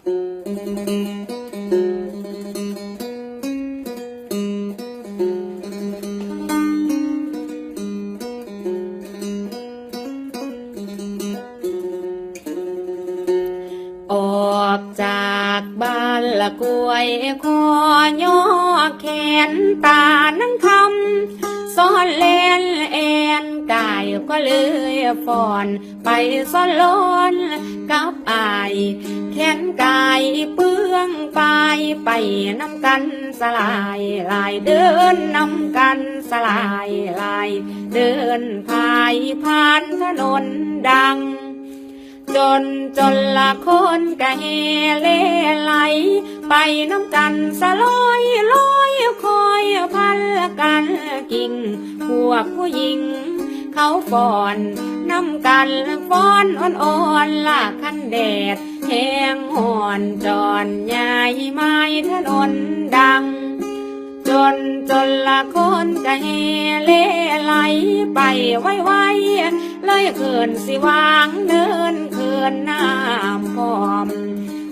ออกจากบ้านละกวยคอย่อแขนตานั่งคำซ่อนเล่นแอนกายก็เลยฟอน ไปซ่อนลอนกับอาย แขนกายเปื้องไปไปน้ำกันสลายลายเดินน้ำกันสลายลายเดินพายผ่านถนนดัง จนจนละคนกะเฮเลไหล ไปน้ำกันสลอยลอยคอยพันกันกิ่งพวกผู้หญิงเขาฟ้อนน้ำกันฟ้อนอ่อนๆลากคันแดด แห้งห่อนจอนยายไม้ถนนดัง จนจนละคนกะเฮเล่ไหลไปไวไวเลยเขินสิวางเดินเขินน้ำพร้อม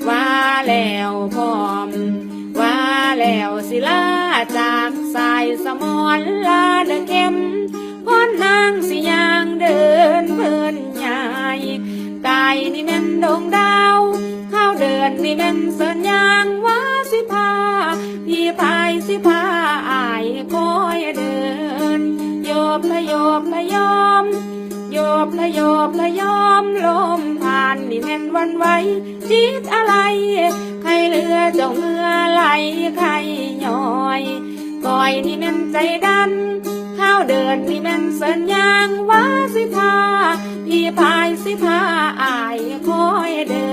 ว่าแล้วพร้อม ว่าแล้วสิลาจากสายสมอนลาเดเข้มพ้นนางสิยางเดินเพิ่นใหญ่กายนี่แม่นด วงดาวเดินนี่แม่นเสินยางว่าสิพา พี่พายสิพาอายคอยเดิน โยบละโยบละยอม โยบละโยบละยอมลมผ่านนี่แม่นวันไหวจิตอะไร ใครเลือจ้าเมื่อไหลใครย่อยก้อยนี่แม่นใจดัน ข้าวเดินนี่แม่นเสินยางว่าสิพา พี่พายสิพาอายคอยเดิน